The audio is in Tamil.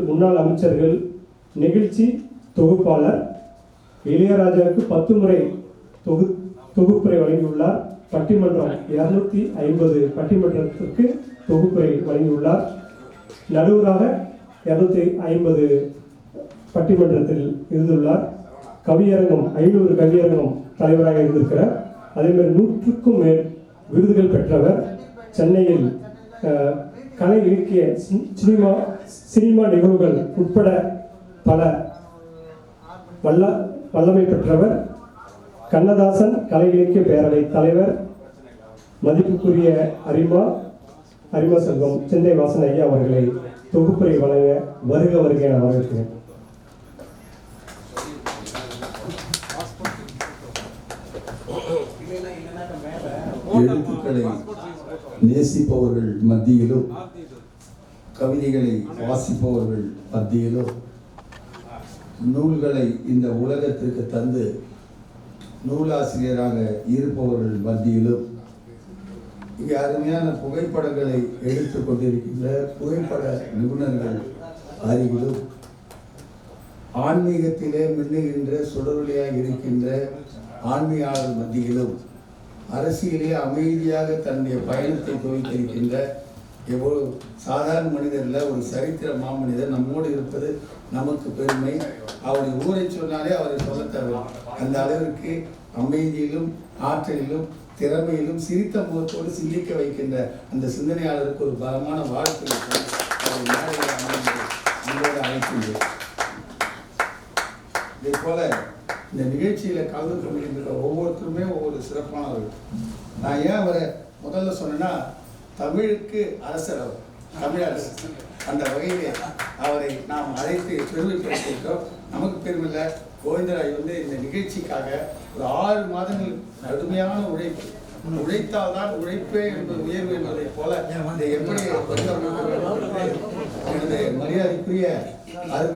முன்னாள் அமைச்சர்கள் நெகிழ்ச்சி தொகுப்பாளர் இளையராஜாவுக்கு பத்து முறை தொகு தொகுப்புரை வழங்கியுள்ளார். பட்டிமன்றம் இருநூத்தி ஐம்பது பட்டிமன்றத்திற்கு தொகுப்புரை வழங்கியுள்ளார். நடுவராக இருநூத்தி ஐம்பது பட்டிமன்றத்தில் இருந்துள்ளார். கவியரங்கம் ஐநூறு கவியரங்கம் தலைவராக இருந்திருக்கிறார். அதே மாதிரி நூற்றுக்கும் மேல் விருதுகள் பெற்றவர் சென்னையில் அஹ், கலை இலக்கிய சி- சினிமா சினிமா நிகழ்வுகள் உட்பட பல வல்ல வல்லமை பெற்றவர் கண்ணதாசன் கலை இலக்கிய பேரவை தலைவர் மதிப்புக்குரிய அரிமா அரிமா செல்வம் சென்னை வாசன் ஐயா அவர்களை தொகுப்புரை வழங்க வருக வருக என வரவேற்கிறேன். எழுத்துக்களை நேசிப்பவர்கள் மத்தியிலோ கவிதைகளை வாசிப்பவர்கள் மத்தியிலும் நூல்களை இந்த உலகத்திற்கு தந்து நூலாசிரியராக இருப்பவர்கள் மத்தியிலும் இங்கே அருமையான புகைப்படங்களை எடுத்துக் கொண்டிருக்கின்ற புகைப்பட நிபுணர்கள் அறிவிலும் ஆன்மீகத்திலே மின்னுகின்ற சுடரொலியாக இருக்கின்ற ஆண்மையாளர் மத்தியிலும் அரசியலே அமைதியாக தன்னுடைய பயணத்தை துவைத்திருக்கின்ற எவ்வளவு சாதாரண மனிதரில் ஒரு சரித்திர மாமனிதர் நம்மோடு இருப்பது நமக்கு பெருமை. அவருடைய ஊரை சொன்னாலே அவரை சொல்ல தரலாம். அந்த அளவிற்கு அமைதியிலும் ஆற்றலிலும் திறமையிலும் சிரித்த முகத்தோடு சிந்திக்க வைக்கின்ற அந்த சிந்தனையாளருக்கு ஒரு பலமான வாழ்க்கை அவர் அழைக்கின்றேன். இதே போல இந்த நிகழ்ச்சியில் கலந்து கொண்டிருக்கிற ஒவ்வொருத்தருமே ஒவ்வொரு சிறப்பானவர்கள். நான் ஏன் அவரை முதல்ல சொன்னேன்னா தமிழுக்கு அரசர் அவர். தமிழரசு அந்த வகையிலே அவரை நாம் அழைத்து பெருமைப்படுத்தியிருக்கிறோம். நமக்கு பெருமில்லை கோவிந்தராய் வந்து இந்த நிகழ்ச்சிக்காக ஒரு ஆறு மாதங்கள் கடுமையான உழைப்பு. உழைத்தால்தான் உழைப்பே என்பது உயர்வு என்பதை போல இதை எப்படி எனது மரியாதைக்குரிய அரு